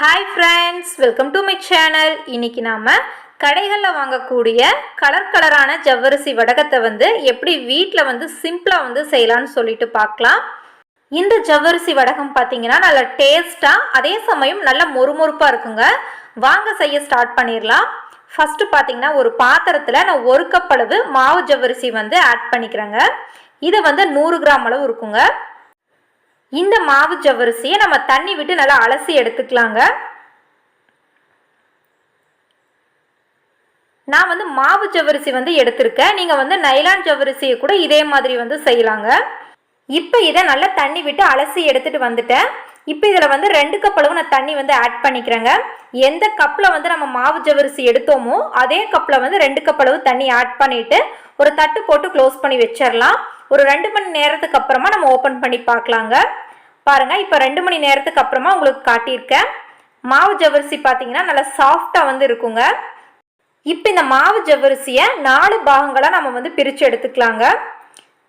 Hi friends welcome to my channel இன்னைக்கு நாம் கடைகளில் வாங்கக்கூடிய கலர் கலரான ஜவ்வரிசி வடகத்தை வந்து எப்படி வீட்டில் வந்து சிம்பிளாக வந்து செய்யலாம்னு சொல்லிட்டு பார்க்கலாம். இந்த ஜவ்வரிசி வடகம் பார்த்தீங்கன்னா நல்ல டேஸ்ட்டாக அதே சமயம் நல்ல மொறுமொறுப்பாக இருக்குங்க. வாங்க செய்ய ஸ்டார்ட் பண்ணிடலாம். ஃபஸ்ட்டு பார்த்தீங்கன்னா ஒரு பாத்திரத்தில் நான் ஒரு கப் அளவு மாவு ஜவ்வரிசி வந்து ஆட் பண்ணிக்கிறேங்க. இதை வந்து நூறு கிராம் அளவு இருக்குங்க. இந்த மாவு ஜவ்வரிசியை நம்ம தண்ணி விட்டு நல்லா அலசி எடுத்துக்கலாங்க. நான் வந்து மாவு ஜவ்வரிசி வந்து எடுத்திருக்கேன். நீங்கள் வந்து நைலான் ஜவ்வரிசியை கூட இதே மாதிரி வந்து செய்யலாங்க. இப்போ இதை நல்லா தண்ணி விட்டு அலசி எடுத்துகிட்டு வந்துட்டேன். இப்போ இதில் வந்து ரெண்டு கப் அளவு நான் தண்ணி வந்து ஆட் பண்ணிக்கிறேங்க. எந்த கப்பில் வந்து நம்ம மாவு ஜவரிசி எடுத்தோமோ அதே கப்பில் வந்து ரெண்டு கப் அளவு தண்ணி ஆட் பண்ணிவிட்டு ஒரு தட்டு போட்டு க்ளோஸ் பண்ணி வச்சிடலாம் ஒரு ரெண்டு மணி நேரத்துக்கு அப்புறமா நம்ம ஓப்பன் பண்ணி பார்க்கலாங்க. பாருங்கள் இப்போ ரெண்டு மணி நேரத்துக்கு அப்புறமா உங்களுக்கு காட்டியிருக்கேன். மாவு ஜவ்வரிசி பார்த்தீங்கன்னா நல்லா சாஃப்டாக வந்து இருக்குங்க. இப்போ இந்த மாவு ஜவ்வரிசியை நாலு பாகங்களாக நம்ம வந்து பிரித்து எடுத்துக்கலாங்க.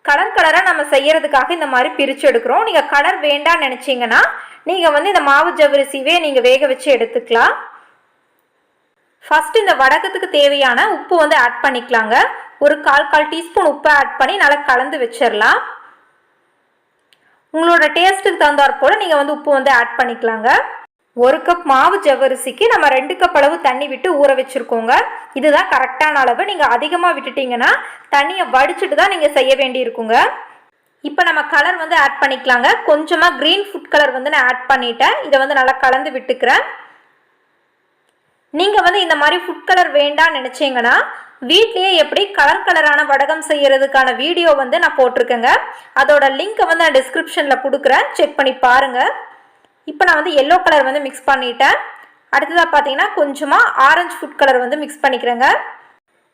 கலர் கலராக நம்ம செய்யறதுக்காக இந்த மாதிரி பிரித்து எடுக்கிறோம். நீங்கள் கலர் வேண்டாம்னு நினச்சிங்கன்னா நீங்கள் வந்து இந்த மாவு ஜவரிசியவே நீங்கள் வேக வச்சு எடுத்துக்கலாம். ஃபர்ஸ்ட் இந்த வடகத்துக்கு தேவையான உப்பு வந்து ஆட் பண்ணிக்கலாங்க. ஒரு கால் கால் டீஸ்பூன் உப்பை ஆட் பண்ணி நல்லா கலந்து வச்சிடலாம் உங்களோட டேஸ்ட்டுக்கு தகுந்தாற் போல் நீங்கள் வந்து உப்பு வந்து ஆட் பண்ணிக்கலாங்க. ஒரு கப் மாவு ஜவ்வரிசிக்கு நம்ம ரெண்டு கப் அளவு தண்ணி விட்டு ஊற வச்சுருக்கோங்க. இதுதான் கரெக்டான அளவு. நீங்கள் அதிகமாக விட்டுட்டீங்கன்னா தண்ணியை வடிச்சிட்டு தான் நீங்கள் செய்ய வேண்டியிருக்குங்க. இப்போ நம்ம கலர் வந்து ஆட் பண்ணிக்கலாங்க. கொஞ்சமாக க்ரீன் ஃபுட் கலர் வந்து நான் ஆட் பண்ணிட்டேன். இதை வந்து நல்லா கலந்து விட்டுக்கிறேன். நீங்கள் வந்து இந்த மாதிரி ஃபுட் கலர் வேண்டாம்னு நினச்சிங்கன்னா வீட்லேயே எப்படி கலர் கலரான வடகம் செய்யறதுக்கான வீடியோ வந்து நான் போட்டிருக்கேங்க. அதோட லிங்க்கை வந்து நான் டிஸ்கிரிப்ஷனில் கொடுக்குறேன். செக் பண்ணி பாருங்கள் இப்போ நான் வந்து எல்லோ கலர் வந்து மிக்ஸ் பண்ணிட்டேன். அடுத்ததாக பார்த்தீங்கன்னா கொஞ்சமாக ஆரஞ்சு ஃபுட் கலர் வந்து மிக்ஸ் பண்ணிக்கிறேங்க.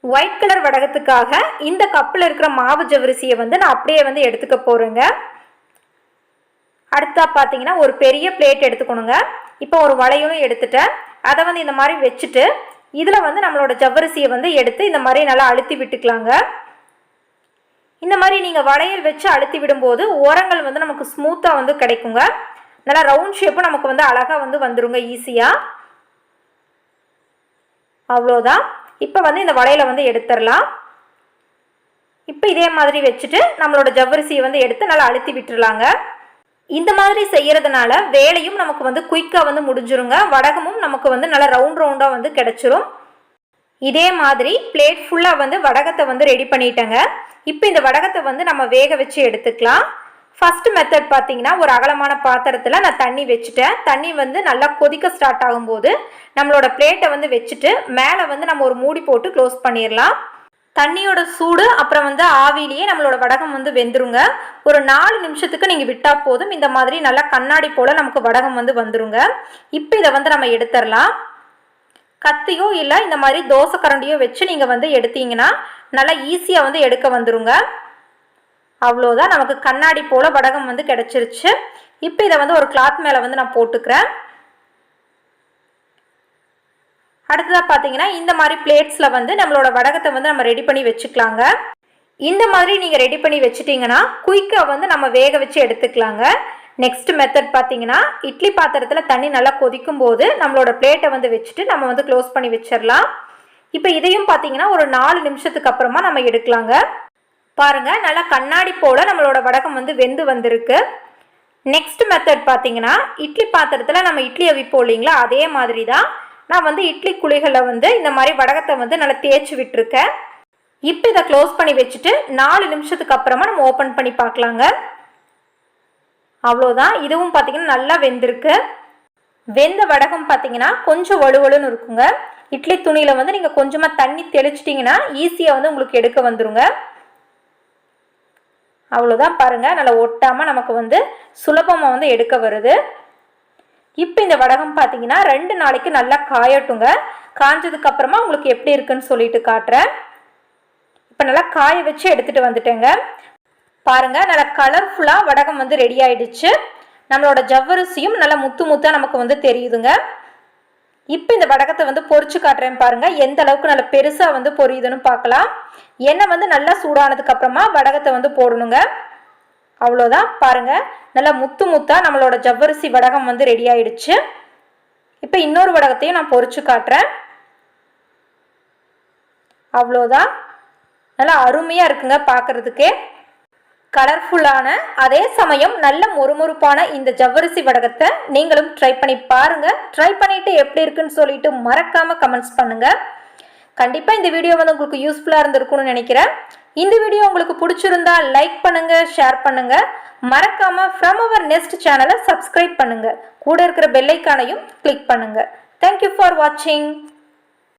ஒயிட் கலர் வடகத்துக்காக இந்த கப்பில் இருக்கிற மாவு ஜவரிசியை வந்து நான் அப்படியே வந்து எடுத்துக்க போகிறேங்க அடுத்தா பார்த்தீங்கன்னா ஒரு பெரிய பிளேட் எடுத்துக்கணுங்க. இப்போ ஒரு வளையலும் எடுத்துட்டேன். அதை வந்து இந்த மாதிரி வச்சுட்டு இதில் வந்து நம்மளோட ஜவ்வரிசியை வந்து எடுத்து இந்த மாதிரி நல்லா அழுத்தி விட்டுக்கலாங்க. இந்த மாதிரி நீங்கள் வளையல் வச்சு அழுத்தி விடும்போது ஓரங்கள் வந்து நமக்கு ஸ்மூத்தாக வந்து கிடைக்குங்க. நல்லா ரவுண்ட் ஷேப்பும் நமக்கு வந்து அழகாக வந்து வந்துருங்க ஈஸியாக அவ்வளோதான் இப்போ வந்து இந்த வளையலை வந்து எடுத்துடலாம். இப்போ இதே மாதிரி வச்சுட்டு நம்மளோட ஜவ்வரிசியை வந்து எடுத்து நல்லா அழுத்தி விட்டுறலாங்க இந்த மாதிரி செய்கிறதுனால வேலையும் நமக்கு வந்து குயிக்காக வந்து முடிஞ்சிருங்க. வடகமும் நமக்கு வந்து நல்லா ரவுண்ட் ரவுண்டாக வந்து கிடச்சிரும். இதே மாதிரி பிளேட் ஃபுல்லாக வந்து வடகத்தை வந்து ரெடி பண்ணிட்டேங்க. இப்போ இந்த வடகத்தை வந்து நம்ம வேக வச்சு எடுத்துக்கலாம். ஃபஸ்ட்டு மெத்தட் பார்த்தீங்கன்னா ஒரு அகலமான பாத்திரத்தில் நான் தண்ணி வச்சுட்டேன். தண்ணி வந்து நல்லா கொதிக்க ஸ்டார்ட் ஆகும்போது நம்மளோட பிளேட்டை வந்து வச்சுட்டு மேலே வந்து நம்ம ஒரு மூடி போட்டு க்ளோஸ் பண்ணிடலாம் தண்ணியோட சூடு அப்புறம் வந்து ஆவிலேயே நம்மளோட வடகம் வந்து வெந்துருங்க. ஒரு நாலு நிமிஷத்துக்கு நீங்கள் விட்டால் போதும். இந்த மாதிரி நல்லா கண்ணாடி போல் நமக்கு வடகம் வந்து வந்துருங்க. இப்போ இதை வந்து நம்ம எடுத்துடலாம். கத்தியோ இல்லை இந்த மாதிரி தோசை கரண்டியோ வச்சு நீங்கள் வந்து எடுத்தீங்கன்னா நல்லா ஈஸியாக வந்து எடுக்க வந்துருங்க. அவ்வளோதான் நமக்கு கண்ணாடி போல் வடகம் வந்து கிடச்சிருச்சு. இப்போ இதை வந்து ஒரு கிளாத் மேலே வந்து நான் போட்டுக்கிறேன். அடுத்ததாக பார்த்தீங்கன்னா இந்த மாதிரி பிளேட்ஸில் வந்து நம்மளோட வடகத்தை வந்து நம்ம ரெடி பண்ணி வச்சுக்கலாங்க. இந்த மாதிரி நீங்கள் ரெடி பண்ணி வச்சுட்டிங்கன்னா குயிக்காக வந்து நம்ம வேக வச்சு எடுத்துக்கலாங்க. நெக்ஸ்ட் மெத்தட் பார்த்தீங்கன்னா இட்லி பாத்திரத்தில் தண்ணி நல்லா கொதிக்கும் போது நம்மளோட பிளேட்டை வந்து வச்சுட்டு நம்ம வந்து க்ளோஸ் பண்ணி வச்சிடலாம். இப்போ இதையும் பார்த்தீங்கன்னா ஒரு நாலு நிமிஷத்துக்கு அப்புறமா நம்ம எடுக்கலாங்க. பாருங்க நல்லா கண்ணாடி போல் நம்மளோட வடகம் வந்து வெந்து வந்திருக்கு. நெக்ஸ்ட் மெத்தட் பார்த்தீங்கன்னா இட்லி பாத்திரத்தில் நம்ம இட்லி அவிப்போம் இல்லைங்களா அதே மாதிரி தான் நான் வந்து இட்லி குழிகளில் வந்து இந்த மாதிரி வடகத்தை வந்து நல்லா தேய்ச்சி விட்டுருக்கேன். இப்போ இதை க்ளோஸ் பண்ணி வச்சுட்டு நாலு நிமிஷத்துக்கு அப்புறமா நம்ம ஓப்பன் பண்ணி பார்க்கலாங்க. அவ்வளோதான் இதுவும் பார்த்தீங்கன்னா நல்லா வெந்திருக்கு. வெந்த வடகம் பார்த்தீங்கன்னா கொஞ்சம் வலுவலுன்னு இருக்குங்க. இட்லி துணியில் வந்து நீங்கள் கொஞ்சமாக தண்ணி தெளிச்சிட்டிங்கன்னா ஈஸியாக வந்து உங்களுக்கு எடுக்க வந்துருங்க. அவ்வளோதான் பாருங்கள் நல்லா ஒட்டாமல் நமக்கு வந்து சுலபமாக வந்து எடுக்க வருது. இப்போ இந்த வடகம் பார்த்தீங்கன்னா ரெண்டு நாளைக்கு நல்லா காயட்டுங்க. காஞ்சதுக்கு அப்புறமா உங்களுக்கு எப்படி இருக்குன்னு சொல்லிட்டு காட்டுறேன். இப்போ நல்லா காய வச்சு எடுத்துகிட்டு வந்துட்டேங்க. பாருங்க நல்லா கலர்ஃபுல்லாக வடகம் வந்து ரெடி ஆயிடுச்சு. நம்மளோட ஜவ்வரிசியும் நல்லா முத்து முத்தாக நமக்கு வந்து தெரியுதுங்க. இப்போ இந்த வடகத்தை வந்து பொறிச்சு காட்டுறேன் பாருங்க. எந்த அளவுக்கு நல்லா பெருசாக வந்து பொரியுதுன்னு பார்க்கலாம் எண்ணெய் வந்து நல்லா சூடானதுக்கு அப்புறமா வடகத்தை வந்து போடணுங்க. அவ்வளோதான் பாருங்கள் நல்லா முத்து முத்தாக நம்மளோட ஜவ்வரிசி வடகம் வந்து ரெடி ஆயிடுச்சு. இப்போ இன்னொரு வடகத்தையும் நான் பொறிச்சு காட்டுறேன். அவ்வளோதான் நல்லா அருமையாக இருக்குங்க பார்க்குறதுக்கே கலர்ஃபுல்லான அதே சமயம் நல்ல மொறுமொறுப்பான இந்த ஜவ்வரிசி வடகத்தை நீங்களும் ட்ரை பண்ணி பாருங்கள் ட்ரை பண்ணிவிட்டு எப்படி இருக்குன்னு சொல்லிட்டு மறக்காமல் கமெண்ட்ஸ் பண்ணுங்கள் கண்டிப்பாக இந்த வீடியோ வந்து உங்களுக்கு யூஸ்ஃபுல்லாக இருந்திருக்கும்னு நினைக்கிறேன். இந்த வீடியோ உங்களுக்கு பிடிச்சிருந்தா லைக் பண்ணுங்க ஷேர் பண்ணுங்க. மறக்காம ஃப்ரம் அவர் நெக்ஸ்ட் சேனலை சப்ஸ்கிரைப் பண்ணுங்க. கூட இருக்கிற பெல்லைக்கானையும் கிளிக் பண்ணுங்க. தேங்க்யூ ஃபார் வாட்சிங்